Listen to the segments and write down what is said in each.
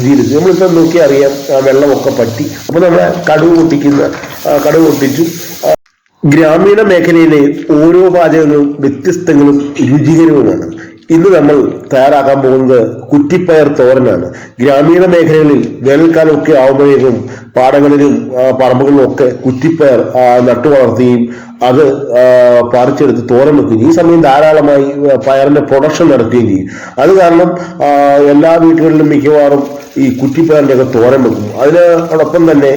രുചിയിൽ നമ്മളിപ്പോൾ നോക്കി അറിയാം ആ വെള്ളമൊക്കെ പറ്റി. അപ്പോൾ നമ്മൾ കടുവ് പൊട്ടിക്കുന്ന കടുവ് പൊട്ടിച്ചു. ഗ്രാമീണ മേഖലയിലെ ഓരോ പാചകങ്ങളും വ്യത്യസ്തങ്ങളും രുചികരവുമാണ്. ഇന്ന് നമ്മൾ തയ്യാറാക്കാൻ പോകുന്നത് കുറ്റിപ്പയർ തോരനാണ്. ഗ്രാമീണ മേഖലകളിൽ വേനൽക്കാലമൊക്കെ ആവുമ്പോഴേക്കും പാടങ്ങളിലും പറമ്പുകളിലും ഒക്കെ കുറ്റിപ്പയർ നട്ടുവളർത്തുകയും നട്ടു വളർത്തുകയും അത് പറിച്ചെടുത്ത് തോരൻ വെക്കുകയും ഈ സമയം ധാരാളമായി പയറിന്റെ പ്രൊഡക്ഷൻ നടത്തുകയും ചെയ്യും. അത് കാരണം എല്ലാ വീടുകളിലും മിക്കവാറും ഈ കുറ്റിപ്പയറിന്റെ ഒക്കെ തോരൻ വെക്കും അതിനോടൊപ്പം തന്നെ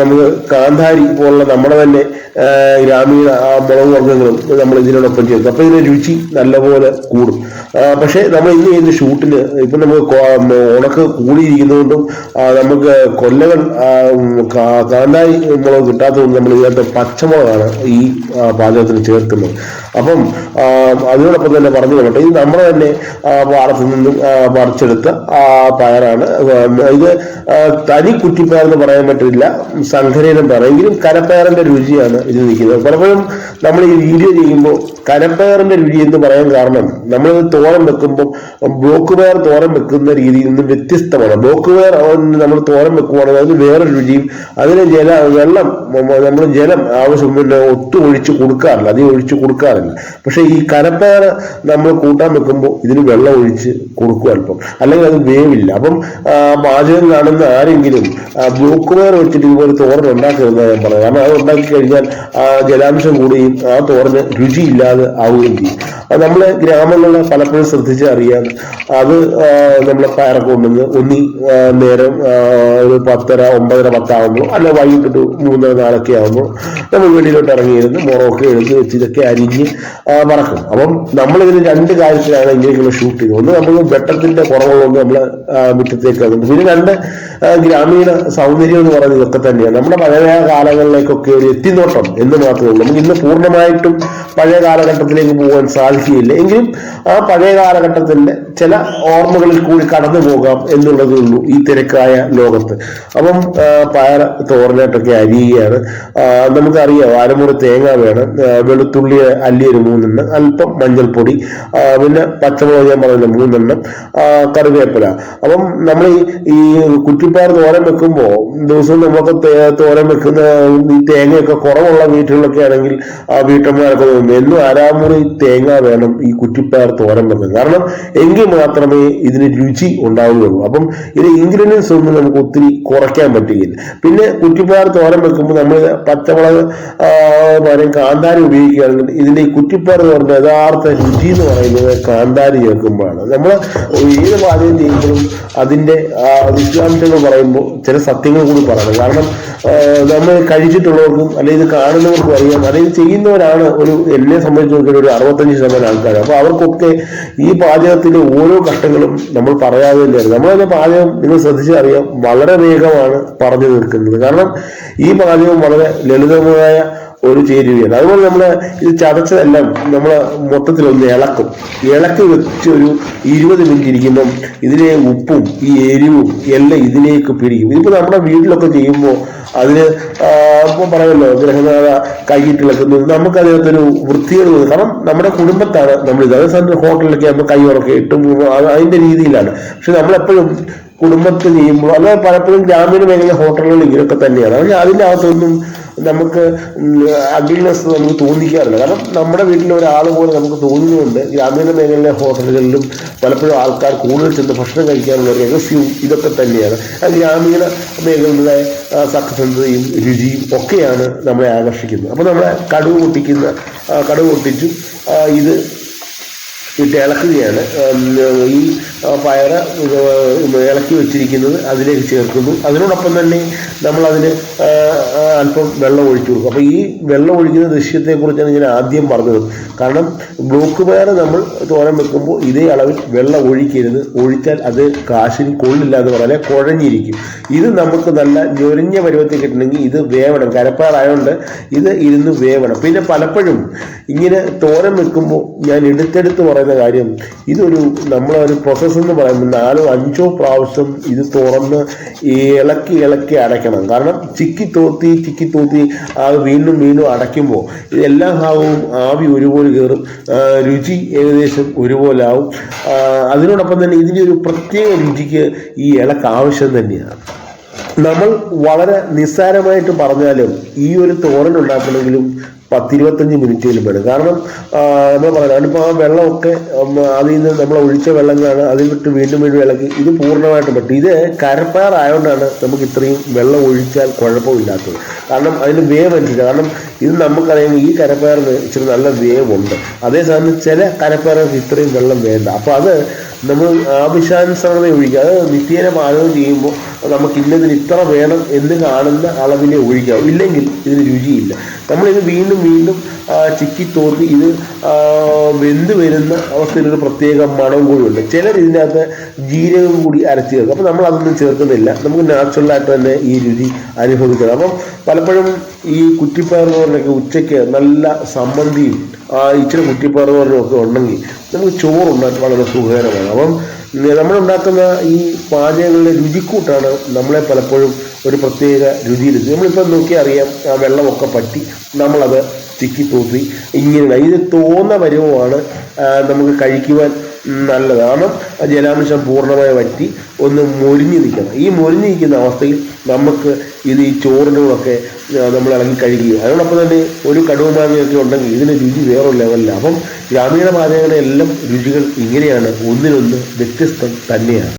നമുക്ക് കാന്താരി പോലുള്ള നമ്മുടെ തന്നെ ഗ്രാമീണ മുളക് വർഗങ്ങളും നമ്മൾ ഇതിനോടൊപ്പം ചേർക്കും. അപ്പൊ ഇതിന്റെ രുചി നല്ലപോലെ കൂടും. പക്ഷെ നമ്മൾ ഇന്ന് ചെയ്യുന്ന ഷൂട്ടിന് ഇപ്പൊ നമുക്ക് ഉണക്ക് കൂടിയിരിക്കുന്നതുകൊണ്ടും നമുക്ക് കൊല്ലകൾ കാന്താരി മുളക് കിട്ടാത്തതുകൊണ്ട് നമ്മൾ ഇതിനകത്ത് പച്ചമുളകാണ് ഈ പാചകത്തിന് ചേർക്കുന്നത്. അപ്പം അതിനോടൊപ്പം തന്നെ പറഞ്ഞു കൊള്ളട്ടെ ഇത് നമ്മുടെ തന്നെ പാടത്ത് നിന്നും പറിച്ചെടുത്ത പയറാണ്. ഇത് തനി കുറ്റിപ്പയർ എന്ന് പറയാൻ പറ്റില്ല. സംഘനനം പറയെങ്കിലും കനപ്പയറിന്റെ രുചിയാണ് ഇത് നിൽക്കുന്നത്. പലപ്പോഴും നമ്മൾ ഈ വീഡിയോ ചെയ്യുമ്പോൾ കനപ്പയറിന്റെ രുചി എന്ന് പറയാൻ കാരണം നമ്മൾ തോരം വെക്കുമ്പോൾ ബ്ലോക്ക് പയർ തോരം വെക്കുന്ന രീതിയിൽ നിന്ന് വ്യത്യസ്തമാണ്. ബ്ലോക്ക് പയർ നമ്മൾ തോരം വെക്കുവാണെങ്കിൽ അതിന് വേറൊരു രുചിയും അതിന് ജല വെള്ളം നമ്മൾ ജലം ആവശ്യം പിന്നെ ഒട്ടും ഒഴിച്ച് കൊടുക്കാറില്ല. അധികം ഒഴിച്ച് കൊടുക്കാറില്ല. പക്ഷെ ഈ കനപ്പയർ നമ്മൾ കൂട്ടാൻ വെക്കുമ്പോൾ ഇതിന് വെള്ളം ഒഴിച്ച് കൊടുക്കും അല്പം. അല്ലെങ്കിൽ അത് വേവില്ല. അപ്പം പാചകം കാണുന്ന ആരെങ്കിലും ബ്ലോക്ക് പയർ വെച്ചിട്ട് ഇതുപോലെ തോരൻ ഉണ്ടാക്കരുതെന്ന് ഞാൻ പറയാം കാരണം അത് ഉണ്ടാക്കി കഴിഞ്ഞാൽ ആ ജലാംശം കൂടുകയും ആ തോരന് രുചിയില്ലാതെ ആവുകയും ചെയ്യും. നമ്മളെ ഗ്രാമങ്ങളിൽ പലപ്പോഴും ശ്രദ്ധിച്ച് അറിയാം. അത് നമ്മളെ കൊണ്ടുവന്ന് ഒന്നി നേരം ഒരു പത്തര ഒമ്പതര പത്താകുമ്പോൾ അല്ല വൈകിട്ട് മൂന്നര നാലൊക്കെ ആകുമ്പോൾ നമ്മൾ വെളിയിലോട്ട് ഇറങ്ങിയിരുന്ന് മുറമൊക്കെ എടുത്ത് വെച്ച് ഇതൊക്കെ അരിഞ്ഞ് മറക്കും അപ്പം നമ്മളിതിന് രണ്ട് കാര്യത്തിലാണ് ഇങ്ങനെയൊക്കെയുള്ള ഷൂട്ട് ചെയ്തത്. ഒന്ന് നമ്മൾ വെട്ടത്തിന്റെ കുറവുള്ളതുകൊണ്ട് നമ്മളെ മുറ്റത്തേക്ക് വന്നിട്ട് പിന്നെ രണ്ട് ഗ്രാമീണ സൗന്ദര്യം എന്ന് പറയുന്നത് ഇതൊക്കെ തന്നെയാണ്. നമ്മുടെ പഴയ കാലങ്ങളിലേക്കൊക്കെ ഒരു എത്തിനോട്ടം എന്ന് മാത്രമേ ഉള്ളൂ. നമുക്ക് ഇന്ന് പൂർണമായിട്ടും പഴയ കാലഘട്ടത്തിലേക്ക് പോകാൻ സാധിക്കുകയില്ല എങ്കിലും ആ പഴയ കാലഘട്ടത്തിന്റെ ചില ഓർമ്മകളിൽ കൂടി കടന്നു പോകാം എന്നുള്ളതേ ഉള്ളൂ ഈ തിരക്കായ ലോകത്ത്. അപ്പം പയർ തോരനായിട്ടൊക്കെ അരിയുകയാണ്. നമുക്കറിയാം അരമുറി തേങ്ങ വേണം. വെളുത്തുള്ളി അല്ലി ഒരു മൂന്നെണ്ണം അല്പം മഞ്ഞൾപ്പൊടി പിന്നെ പച്ചമുളക് ഞാൻ പറഞ്ഞില്ല മൂന്നെണ്ണം കറിവേപ്പില. അപ്പം നമ്മൾ ഈ കുറ്റിപ്പയർ തോരൻ വെക്കുമ്പോൾ ദിവസവും നമുക്ക് തോരൻ വെക്കുന്ന ഈ തേങ്ങയൊക്കെ കുറവുള്ള വീട്ടുകളൊക്കെ ആണെങ്കിൽ ആ തോന്നും എന്നും അരാമുറി തേങ്ങ വേണം ഈ കുറ്റിപ്പയർ തോരൻ വെക്കാൻ കാരണം എങ്കിൽ മാത്രമേ ഇതിന് രുചി ഉണ്ടാവുകയുള്ളൂ. അപ്പം ഇത് ഇൻഗ്രീഡിയൻസ് ഒന്നും നമുക്ക് ഒത്തിരി കുറയ്ക്കാൻ പറ്റുകയില്ല. പിന്നെ കുറ്റിപ്പയർ തോരൻ വെക്കുമ്പോൾ നമ്മൾ പച്ചമുളക് പകരം കാന്താരി ഉപയോഗിക്കുകയാണെങ്കിൽ ഇതിന്റെ ഈ കുറ്റിപ്പയർ തോരന്റെ യഥാർത്ഥ രുചി എന്ന് പറയുന്നത് കാന്താരി ചേർക്കുമ്പോഴാണ്. നമ്മൾ ഏത് പാചകം ചെയ്യുമ്പോഴും അതിന്റെ ആ, വിശദാംശങ്ങൾ പറയുമ്പോൾ ചില സത്യങ്ങൾ കൂടി പറയണം. കാരണം നമ്മൾ കഴിച്ചിട്ടുള്ളവർക്കും അല്ലെങ്കിൽ ഇത് കാണുന്നവർക്കും അറിയാം. അല്ലെങ്കിൽ ചെയ്യുന്നവരാണ് ഒരു എന്നെ സംബന്ധിച്ച് നോക്കിയാൽ ഒരു അറുപത്തഞ്ച് ശതമാനം ആൾക്കാർ അപ്പൊ അവർക്കൊക്കെ ഈ പാചകത്തിലെ ഓരോ ഘട്ടങ്ങളും നമ്മൾ പറയാതെ തന്നെയാണ്. നമ്മളത് പാചകം നിങ്ങൾ ശ്രദ്ധിച്ചറിയാം വളരെ വേഗമാണ് പറഞ്ഞു തീർക്കുന്നത്. കാരണം ഈ പാചകം വളരെ ലളിതമായ ഒരു ചേരുവയാണ് അതുപോലെ നമ്മൾ ഇത് ചതച്ചതെല്ലാം നമ്മൾ മൊത്തത്തിൽ ഒന്ന് ഇളക്കും. ഇളക്കി വെച്ച് ഒരു ഇരുപത് മിനിറ്റ് ഇരിക്കുമ്പം ഇതിലെ ഉപ്പും ഈ എരിവും എല്ലാം ഇതിലേക്ക് പിടിക്കും. ഇതിപ്പോൾ നമ്മുടെ വീട്ടിലൊക്കെ ചെയ്യുമ്പോൾ അതിന് ആ, ഇപ്പം പറയുമല്ലോ ഗ്രഹനാഥ കൈയിട്ട് ഇളക്കുന്നത് നമുക്ക് അതിനകത്തൊരു വൃത്തികേട് കാരണം നമ്മുടെ കുടുംബത്താണ് നമ്മൾ ഇത്. അതേസമയം ഹോട്ടലിലൊക്കെ ആകുമ്പോൾ കൈ ഉറക്കെ ഇട്ടും അത് അതിന്റെ രീതിയിലാണ്. പക്ഷെ നമ്മളെപ്പോഴും കുടുംബത്തിൽ ചെയ്യുമ്പോൾ അല്ലെ പലപ്പോഴും ഗ്രാമീണ മേഖലയിലെ ഹോട്ടലുകൾ ഇങ്ങനെയൊക്കെ തന്നെയാണ്. അതിന്റെ അകത്തൊന്നും നമുക്ക് അഗ്രിനെസ് നമുക്ക് തോന്നിക്കാറില്ല. കാരണം നമ്മുടെ വീട്ടിലെ ഒരാൾ പോലെ നമുക്ക് തോന്നുന്നുണ്ട് ഗ്രാമീണ മേഖലയിലെ ഹോട്ടലുകളിലും പലപ്പോഴും ആൾക്കാർ കൂടുതൽ ചെന്ന് ഭക്ഷണം കഴിക്കാനുള്ള രഹസ്യവും ഇതൊക്കെ തന്നെയാണ്. അത് ഗ്രാമീണ മേഖലയിലെ ആ, സത്യസന്ധതയും രുചിയും ഒക്കെയാണ് നമ്മളെ ആകർഷിക്കുന്നത്. അപ്പോൾ നമ്മളെ കടുവ് പൊട്ടിക്കുന്ന കടുവ് പൊട്ടിച്ചും ഇത് ഇട്ട് ഇളക്കുകയാണ്. ഈ ഉം, ഇളക്കി വെച്ചിരിക്കുന്നത് അതിലേക്ക് ചേർക്കുന്നു. അതിനോടൊപ്പം തന്നെ ആ, അല്പം വെള്ളം ഒഴിച്ചു കൊടുക്കും. അപ്പോൾ ഈ വെള്ളം ഒഴിക്കുന്ന ദൃശ്യത്തെക്കുറിച്ചാണ് ഞാൻ ആദ്യം പറഞ്ഞത്. കാരണം ബ്ലോക്ക് പയർ നമ്മൾ തോരം വെക്കുമ്പോൾ ഇതേ അളവിൽ വെള്ളം ഒഴിക്കരുത്. ഒഴിച്ചാൽ അത് കാശിന് കൊള്ളില്ല എന്ന് പറഞ്ഞാൽ കുഴഞ്ഞിരിക്കും. ഇത് നമുക്ക് നല്ല ഞൊരിഞ്ഞ പരുവത്തിൽ കിട്ടണമെങ്കിൽ ഇത് വേവണം. കരപ്പയറായതുകൊണ്ട് ഇത് ഇരുന്ന് വേവണം. പിന്നെ പലപ്പോഴും ഇങ്ങനെ തോരം വെക്കുമ്പോൾ ഞാൻ എടുത്തെടുത്ത് പറയുന്ന കാര്യം ഇതൊരു നമ്മളൊരു പ്രോസസ്സ് ദിവസം എന്ന് പറയുമ്പോൾ നാലോ അഞ്ചോ പ്രാവശ്യം ഇത് തുറന്ന് ഇളക്കി ഇളക്കി അടയ്ക്കണം. കാരണം ചിക്കി തോത്തി ചിക്കി തോത്തി ആ വീണ്ടും വീണ്ടും അടയ്ക്കുമ്പോൾ എല്ലാ ഭാഗവും ആവി ഒരുപോലെ കയറും രുചി ഏകദേശം ഒരുപോലെ ആവും. അതിനോടൊപ്പം തന്നെ ഇതിന്റെ ഒരു പ്രത്യേക രുചിക്ക് ഈ ഇളക്ക് ആവശ്യം തന്നെയാണ്. നമ്മൾ വളരെ നിസ്സാരമായിട്ട് പറഞ്ഞാലും ഈ ഒരു തോരൻ ഉണ്ടാക്കണമെങ്കിലും പത്തിരുപത്തഞ്ച് മിനിറ്റിലും വേണം. കാരണം നമ്മൾ പറയാം അതിപ്പോൾ ആ വെള്ളമൊക്കെ അതിൽ നിന്ന് നമ്മൾ ഒഴിച്ച വെള്ളം വെള്ളങ്ങളാണ് അതിൽ വിട്ട് വീണ്ടും വീണ്ടും ഇളക്കി. ഇത് പൂർണമായിട്ടും പറ്റും. ഇത് കരപ്പയറായതുകൊണ്ടാണ് നമുക്ക് ഇത്രയും വെള്ളം ഒഴിച്ചാൽ കുഴപ്പമില്ലാത്തത്. കാരണം അതിന് വേവ് അനുസരിച്ച്. കാരണം ഇത് നമുക്കറിയാം ഈ കരപ്പയറിന് ഇച്ചിരി നല്ല വേവുണ്ട്. അതേസമയം ചില കരപ്പയറുകൾക്ക് ഇത്രയും വെള്ളം വേണ്ട. അപ്പോൾ അത് നമ്മൾ ആവശ്യാനുസരണത ഒഴിക്കുക അത് നിത്യേന പാചകം ചെയ്യുമ്പോൾ നമുക്ക് ഇന്നതിന് ഇത്ര വേണം എന്ന് കാണുന്ന അളവിനെ ഒഴിക്കാം ഇല്ലെങ്കിൽ ഇതിന് രുചിയില്ല. നമ്മളിത് വീണ്ടും വീണ്ടും ചിക്കി തോന്നി ഇത് വെന്ത് വരുന്ന അവസ്ഥയിൽ ഒരു പ്രത്യേക മണം കൂടിയുണ്ട് ചിലർ ഇതിനകത്ത് ജീരകം കൂടി അരച്ച് ചേർക്കും. അപ്പോൾ നമ്മൾ അതൊന്നും ചേർക്കുന്നില്ല. നമുക്ക് നാച്ചുറലായിട്ട് തന്നെ ഈ രുചി അനുഭവിക്കണം. അപ്പം പലപ്പോഴും ഈ കുറ്റിപ്പയർ പറഞ്ഞൊക്കെ ഉച്ചയ്ക്ക് നല്ല സമ്മന്തിയും ഇച്ചിരി കുറ്റിപ്പയർ ഒക്കെ ഉണ്ടെങ്കിൽ നമുക്ക് ചോറുണ്ടാക്കാൻ വളരെ സുഖകരമാണ്. അപ്പം നമ്മളുണ്ടാക്കുന്ന ഈ പാചകങ്ങളുടെ രുചിക്കൂട്ടാണ് നമ്മളെ പലപ്പോഴും ഒരു പ്രത്യേക രുചിയിലെത്തി നമ്മളിപ്പോൾ നോക്കിയാൽ അറിയാം ആ വെള്ളമൊക്കെ പറ്റി നമ്മളത് ചിക്കി തൂത്തി ഇങ്ങനെ ഇത് തോന്ന പരുവമാണ് നമുക്ക് കഴിക്കുവാൻ നല്ലത് കാരണം ജലാംശം പൂർണമായി വറ്റി ഒന്ന് മൊരിഞ്ഞ് നിൽക്കണം. ഈ മൊരിഞ്ഞ് നിൽക്കുന്ന അവസ്ഥയിൽ നമുക്ക് ഇത് ഈ ചോറിന്റെ കൂടെയൊക്കെ നമ്മൾ ഇളകി കഴിക്കുക അതോടൊപ്പം തന്നെ ഒരു കടുവ മാങ്ങയൊക്കെ ഉണ്ടെങ്കിൽ ഇതിന് രുചി വേറൊരു ലെവലിലാണ് അപ്പം ഗ്രാമീണ പാചകങ്ങളുടെ എല്ലാം രുചികൾ ഇങ്ങനെയാണ്. ഒന്നിനൊന്ന് വ്യത്യസ്തം തന്നെയാണ്.